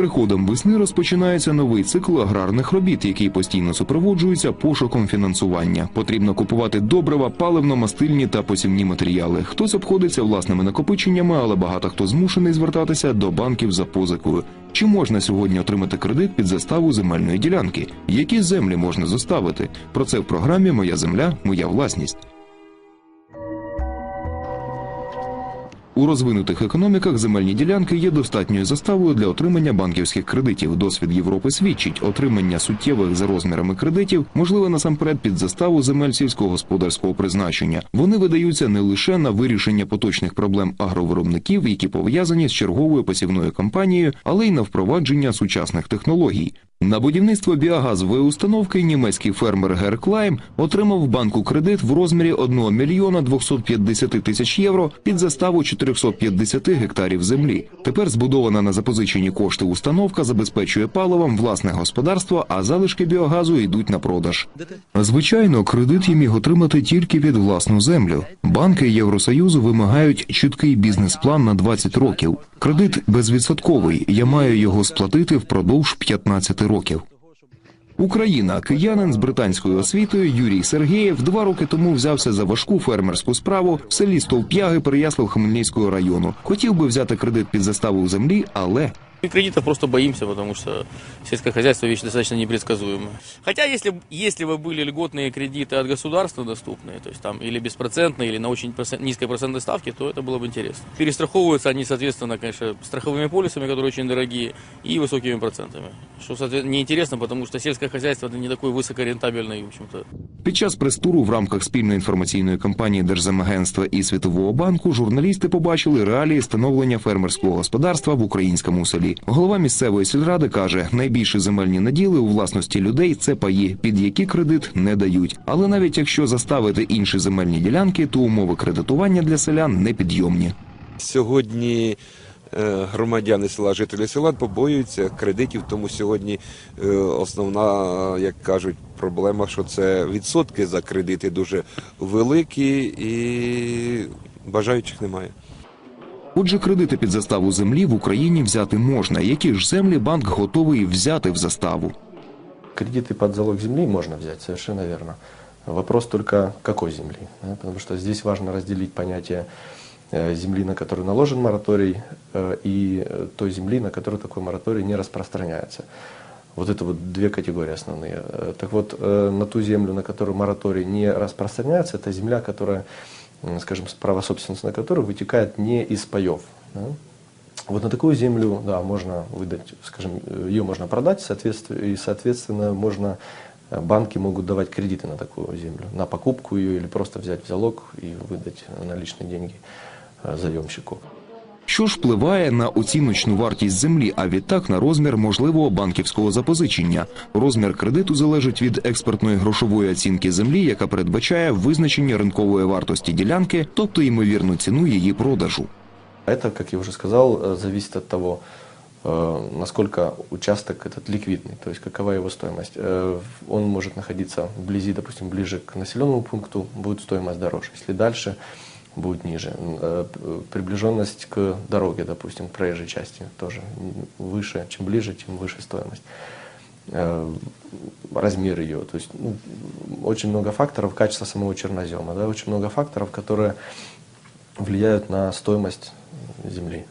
приходом весни розпочинається новий цикл аграрних робіт, який постійно супроводжується пошуком фінансування. Потрібно купувати добрива, паливно-мастильні та посівні матеріали. Хтось обходиться власними накопиченнями, але багато хто змушений звертатися до банків за позикою. Чи можна сьогодні отримати кредит під заставу земельної ділянки? Які землі можна заставити? Про це в програмі Моя земля, моя власність. У розвинутих економіках земельні ділянки є достатньою заставою для отримання банківських кредитів. Досвід Європи свідчить, отримання суттєвих за розмірами кредитів можливе насамперед під заставу земель сільськогосподарського призначення. Вони видаються не лише на вирішення поточних проблем агровиробників, які пов'язані з черговою посівною кампанією, але й на впровадження сучасних технологій. На будівництво біогазової установки німецький фермер Гер Клайм отримав банку кредит в розмірі 1 мільйона 250 тисяч євро під заставу 450 гектарів землі. Тепер збудована на запозичені кошти установка забезпечує паливом власне господарство, а залишки біогазу йдуть на продаж. Звичайно, кредит я міг отримати тільки під власну землю. Банки Євросоюзу вимагають чіткий бізнес-план на 20 років. Кредит безвідсотковий. Я маю його сплатити впродовж 15 років. Україна, киянин з британською освітою Юрій Сергеєв два роки тому взявся за важку фермерську справу в селі Стовп'яги Переяслав Хмельницького району. Хотів би взяти кредит під заставу землі, але И кредитов просто боимся, потому что сельское хозяйство вещь достаточно непредсказуемая. Хотя, если, б- если бы были льготные кредиты от государства доступные, то есть там или беспроцентные, или на очень процент- низкой процентной ставке, то это было бы интересно. Перестраховываются они, соответственно, конечно, страховыми полисами, которые очень дорогие, и высокими процентами. Что, соответственно, неинтересно, потому что сельское хозяйство это не такой высокорентабельный, в общем-то, Під час прес-туру в рамках спільної інформаційної кампанії Держземагентства і Світового банку журналісти побачили реалії становлення фермерського господарства в українському селі. Голова місцевої сільради каже, найбільші земельні наділи у власності людей це паї, під які кредит не дають. Але навіть якщо заставити інші земельні ділянки, то умови кредитування для селян непідйомні. Сьогодні е, громадяни села, жителі села побоюються кредитів, тому сьогодні е, основна, як кажуть, проблема, що це відсотки за кредити дуже великі і бажаючих немає. Отже, кредити під заставу землі в Україні взяти можна. Які ж землі банк готовий взяти в заставу? Кредиты под залог земли можно взять, совершенно верно. Вопрос только какой земли. да, потому что здесь важно разделить понятие э, земли, на которую наложен мораторий, э, и э, той земли, на которую такой мораторий не распространяется. Вот это вот две категории основные. Э, Так вот, э, на ту землю, на которую мораторий не распространяется, это земля, которая, м, скажем, право собственности на которую вытекает не из паев. да. Вот на такую землю, да, можно выдать, скажем, э, ее можно продать, соответственно, и, соответственно, можно, э, банки могут давать кредиты на такую землю, на покупку ее или просто взять в залог и выдать наличные деньги э, заемщику. Що ж впливає на оціночну вартість землі, а відтак на розмір можливого банківського запозичення? Розмір кредиту залежить від експертної грошової оцінки землі, яка передбачає визначення ринкової вартості ділянки, тобто ймовірну ціну її продажу. Это, как я уже сказал, э, зависит от того, э, насколько участок этот ликвидный, то есть какова его стоимость. Э, Он может находиться вблизи, допустим, ближе к населенному пункту, будет стоимость дороже. Если дальше, Будет ниже. Э, п- Приближенность к дороге, допустим, к проезжей части тоже выше. Чем ближе, тем выше стоимость. Э, Размер ее. То есть ну, очень много факторов, качество самого чернозема, да, очень много факторов, которые влияют на стоимость земли.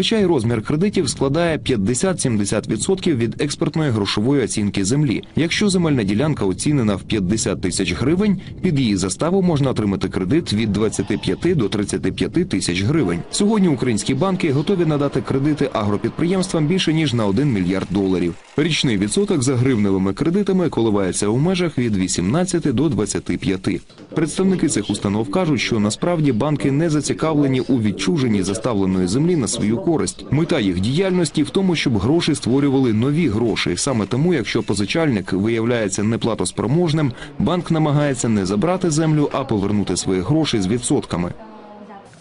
Зазвичай розмір кредитів складає 50-70% від експертної грошової оцінки землі. Якщо земельна ділянка оцінена в 50 тисяч гривень, під її заставу можна отримати кредит від 25 до 35 тисяч гривень. Сьогодні українські банки готові надати кредити агропідприємствам більше ніж на 1 мільярд доларів. Річний відсоток за гривневими кредитами коливається у межах від 18 до 25. Представники цих установ кажуть, що насправді банки не зацікавлені у відчуженні заставленої землі на свою користь Мета їх діяльності в тому, щоб гроші створювали нові гроші. Саме тому, якщо позичальник виявляється неплатоспроможним, банк намагається не забрати землю, а повернути свої гроші з відсотками.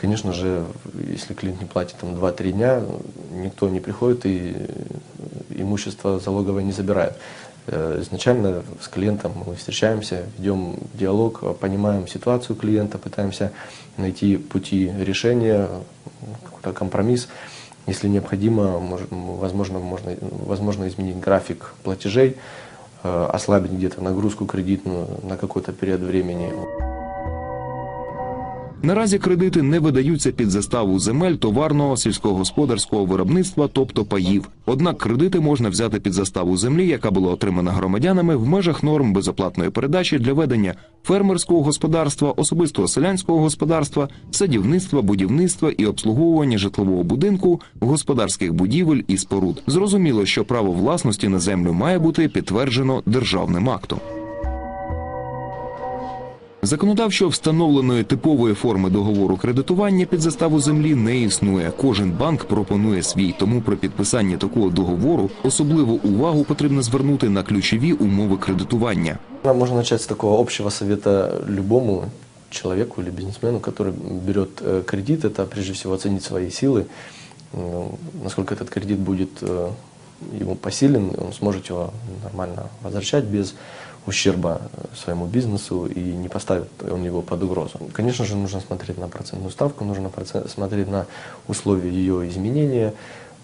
Конечно же, если клиент не платит там 2-3 дня, никто не приходит и э, имущество залоговое не забирает. Э, Изначально с клиентом мы встречаемся, ведем диалог, э, понимаем ситуацию клиента, пытаемся найти пути решения, какой-то компромисс. Если необходимо, возможно, можно, возможно изменить график платежей, э, ослабить где-то нагрузку кредитную на какой-то период времени. Наразі кредити не видаються під заставу земель товарного сільськогосподарського виробництва, тобто паїв. Однак кредити можна взяти під заставу землі, яка була отримана громадянами в межах норм безоплатної передачі для ведення фермерського господарства, особистого селянського господарства, садівництва, будівництва і обслуговування житлового будинку, господарських будівель і споруд. Зрозуміло, що право власності на землю має бути підтверджено державним актом. Законодавчо встановленої типової форми договору кредитування під заставу землі не існує. Кожен банк пропонує свій, тому при підписанні такого договору особливу увагу потрібно звернути на ключові умови кредитування. Можно начать с такого общего совета любому человеку или бизнесмену, который берет э, кредит. Это прежде всего оценить свои силы, э, насколько этот кредит будет э, ему посилен, он сможет его нормально возвращать без ущерба э, своему бизнесу и не поставит он его под угрозу. Конечно же, нужно смотреть на процентную ставку, нужно смотреть на условия ее изменения,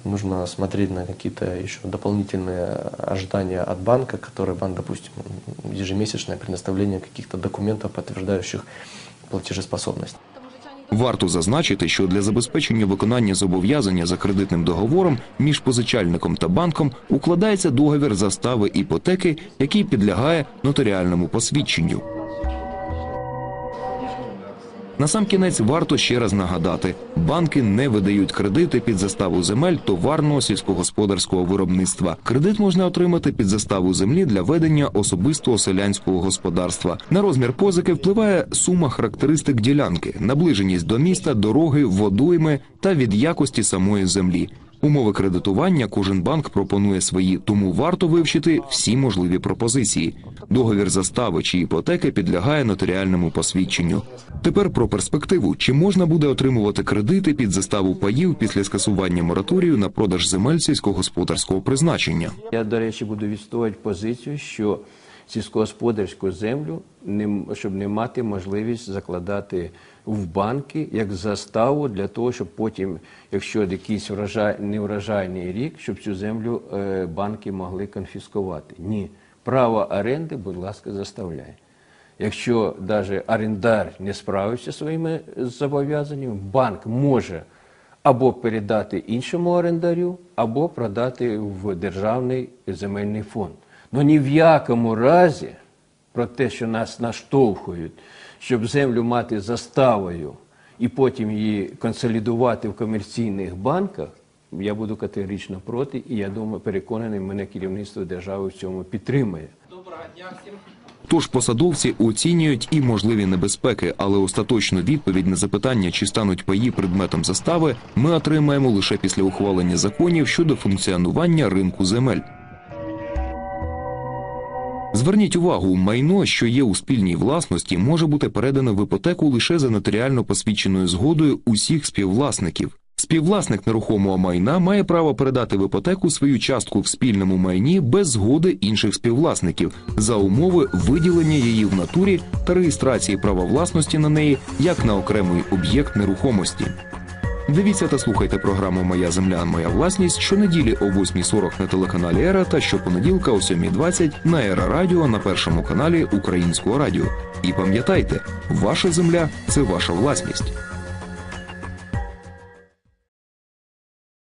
нужно смотреть на какие-то еще дополнительные ожидания от банка, которые банк, допустим, ежемесячное предоставление каких-то документов, подтверждающих платежеспособность. Варто зазначити, що для забезпечення виконання зобов'язання за кредитним договором між позичальником та банком укладається договір застави іпотеки, який підлягає нотаріальному посвідченню. Насамкінець варто ще раз нагадати: банки не видають кредити під заставу земель товарного сільськогосподарського виробництва. Кредит можна отримати під заставу землі для ведення особистого селянського господарства. На розмір позики впливає сума характеристик ділянки, наближеність до міста, дороги, водойми та від якості самої землі. Умови кредитування кожен банк пропонує свої, тому варто вивчити всі можливі пропозиції. Договір застави чи іпотеки підлягає нотаріальному посвідченню. Тепер про перспективу: чи можна буде отримувати кредити під заставу паїв після скасування мораторію на продаж земель сільськогосподарського призначення? Я, до речі, буду відстоювати позицію, що сільськогосподарську землю, щоб не мати можливість закладати в банки як заставу для того, щоб потім, якщо якийсь врожай, неврожайний рік, щоб цю землю е, банки могли конфіскувати. Ні. Право оренди, будь ласка, заставляє. Якщо навіть орендар не справився своїми зобов'язаннями, банк може або передати іншому орендарю, або продати в державний земельний фонд. Ну ні в якому разі про те, що нас наштовхують, щоб землю мати заставою і потім її консолідувати в комерційних банках, я буду категорично проти, і я думаю, переконаний, мене керівництво держави в цьому підтримує. Тож посадовці оцінюють і можливі небезпеки, але остаточну відповідь на запитання, чи стануть паї предметом застави, ми отримаємо лише після ухвалення законів щодо функціонування ринку земель. Зверніть увагу, майно, що є у спільній власності, може бути передано в іпотеку лише за нотаріально посвідченою згодою усіх співвласників. Співвласник нерухомого майна має право передати в іпотеку свою частку в спільному майні без згоди інших співвласників за умови виділення її в натурі та реєстрації права власності на неї як на окремий об'єкт нерухомості. Дивіться та слухайте програму Моя земля, моя власність щонеділі о 8.40 на телеканалі Ера та щопонеділка о 7.20 на Ера Радіо на першому каналі Українського радіо. І пам'ятайте, ваша земля це ваша власність.